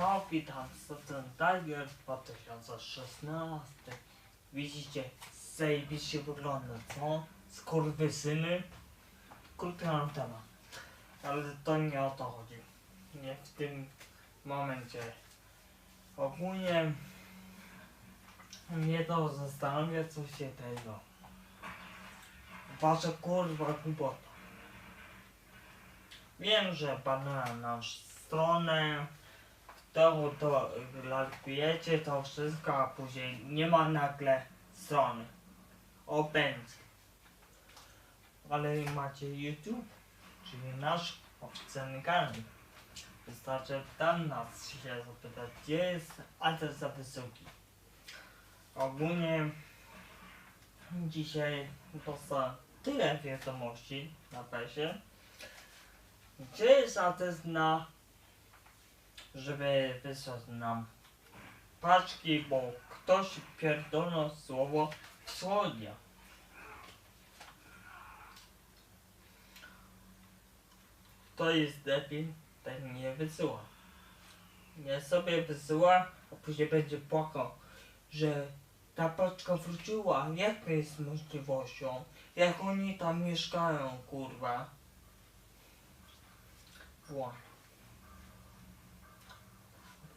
No, witam, Tiger 2016. Widzicie, zajebiście wygląda, co? Skurwysyny. Mam temat. Ale to nie o to chodzi. Nie w tym momencie. Ogólnie mnie to zastanawia, co się tego. Wasza kurwa głupota. Wiem, że pana nasz stronę, to, to lajkujecie to wszystko, a później nie ma nagle strony. O będzie. Ale macie YouTube, czyli nasz oficjalny kanał. Wystarczy tam nas się zapytać, gdzie jest adres za wysoki. Ogólnie dzisiaj dostałem tyle wiadomości na pesie. Gdzie jest adres na żeby wysłać nam paczki, bo ktoś pierdolnął słowo wschodnia. To jest lepiej, tak nie wysyła. Nie sobie wysyła, a później będzie płakał, że ta paczka wróciła. Jak to jest możliwością? Jak oni tam mieszkają, kurwa? Właśnie.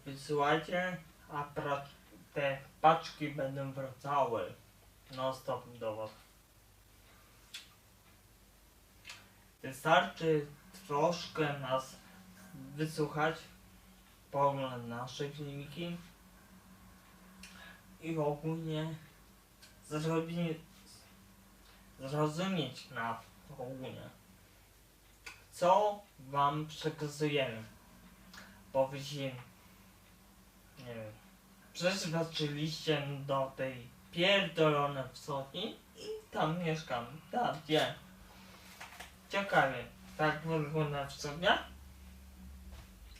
Wysyłajcie, a te paczki będą wracały non stop do was. Wystarczy troszkę nas wysłuchać, pooglądać nasze filmiki i ogólnie zrobić, zrozumieć nas ogólnie, co wam przekazujemy. Wiecie, nie wiem, przeznaczyliście do tej pierdolonej wschodniej i tam mieszkam. Tak, gdzie? Ciekawie, tak wygląda wschodnia?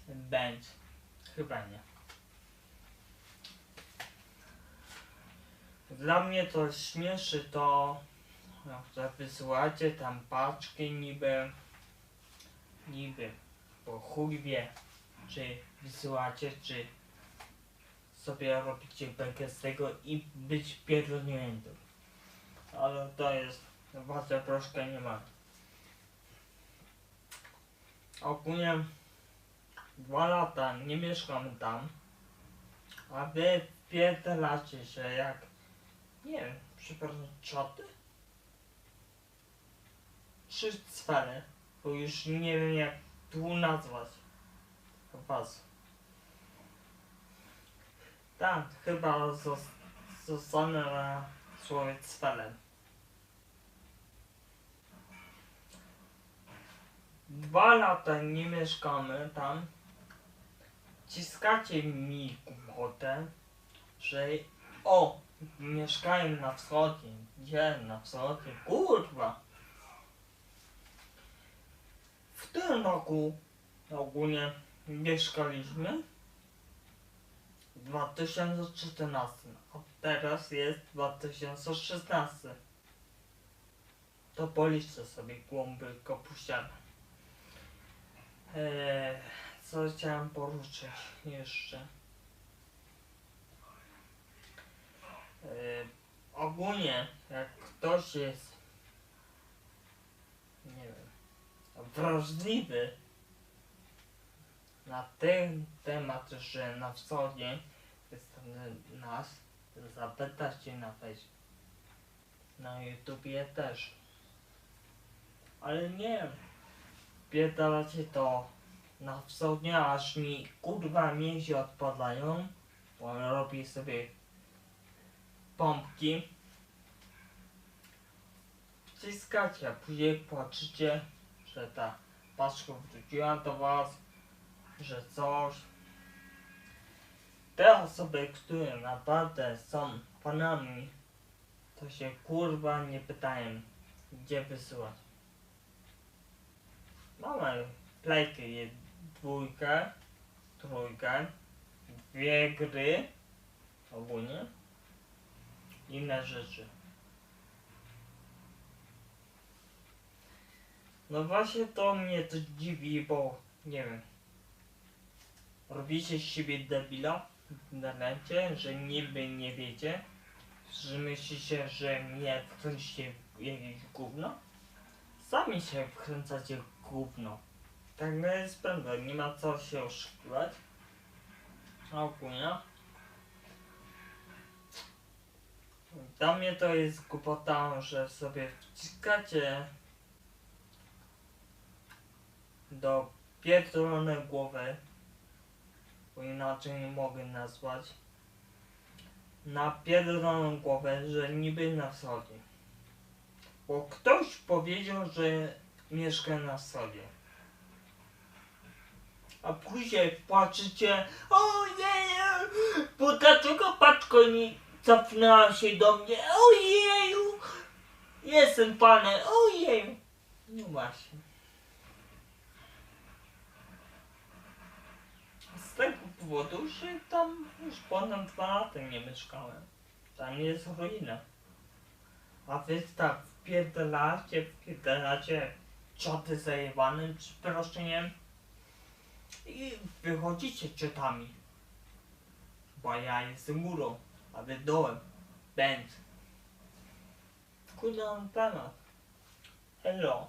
Będzie. Chyba nie. Dla mnie to śmieszy to, no, że wysyłacie tam paczki niby, niby, bo chuj wie, czy wysyłacie, czy sobie robicie bekę z tego i być pierdolniętym. Ale to jest wasze troszkę nie ma. Ogólnie dwa lata nie mieszkam tam, a wy pierdolacie się jak, nie wiem, przepraszam, czoty? Czy cwele, bo już nie wiem jak tu nazwać was. Tak, chyba zos- zostanę na słowie cwelem. Dwa lata nie mieszkamy tam. Ciskacie mi głupotę, że o, mieszkają na wschodzie. Gdzie na wschodzie? Kurwa! W tym roku ogólnie mieszkaliśmy 2014, a teraz jest 2016. To policzę sobie głąby kopuściane. Eee, co chciałem poruszyć jeszcze? Eee, ogólnie, jak ktoś jest, nie wiem, wrażliwy na ten temat, że na wschodzie jest nas, zapytać się na fejsie. Na YouTubie też. Ale nie, pierdalacie to na wschodnie, aż mi kurwa mięsie odpadają, bo robi sobie pompki. Wciskacie, a później płaczycie, że ta paczka wróciła do was, że coś. Te osoby, które naprawdę są fanami, to się kurwa nie pytają, gdzie wysyłać. Mamy playkę, jed- dwójkę, trójkę, dwie gry, ogólnie, inne rzeczy. No właśnie to mnie to dziwi, bo nie wiem. robicie z siebie debila w internecie, że niby nie wiecie, że myślicie, że mnie wkręcicie w jakieś gówno. Sami się wkręcacie w gówno. Tak no jest prawda, nie ma co się oszukiwać. Ogólnie. Dla mnie to jest głupota, że sobie wciskacie do pierdolonej głowy, bo inaczej nie mogę nazwać, na głowę, że niby na wschodzie. Bo ktoś powiedział, że mieszka na wschodzie. A później płaczecie, ojej, bo dlaczego paczko nie cofnęła się do mnie, ojeju, jestem panem, ojej. No właśnie. Z powodu, tam już ponad dwa lata nie mieszkałem. Tam jest ruina. A wy tak wpierdalacie, wpierdalacie cioty zajebanym przeproszeniem i wychodzicie ciotami. Bo ja jestem górą, a wy dołem. Będ. Kurde, mam temat. Hello.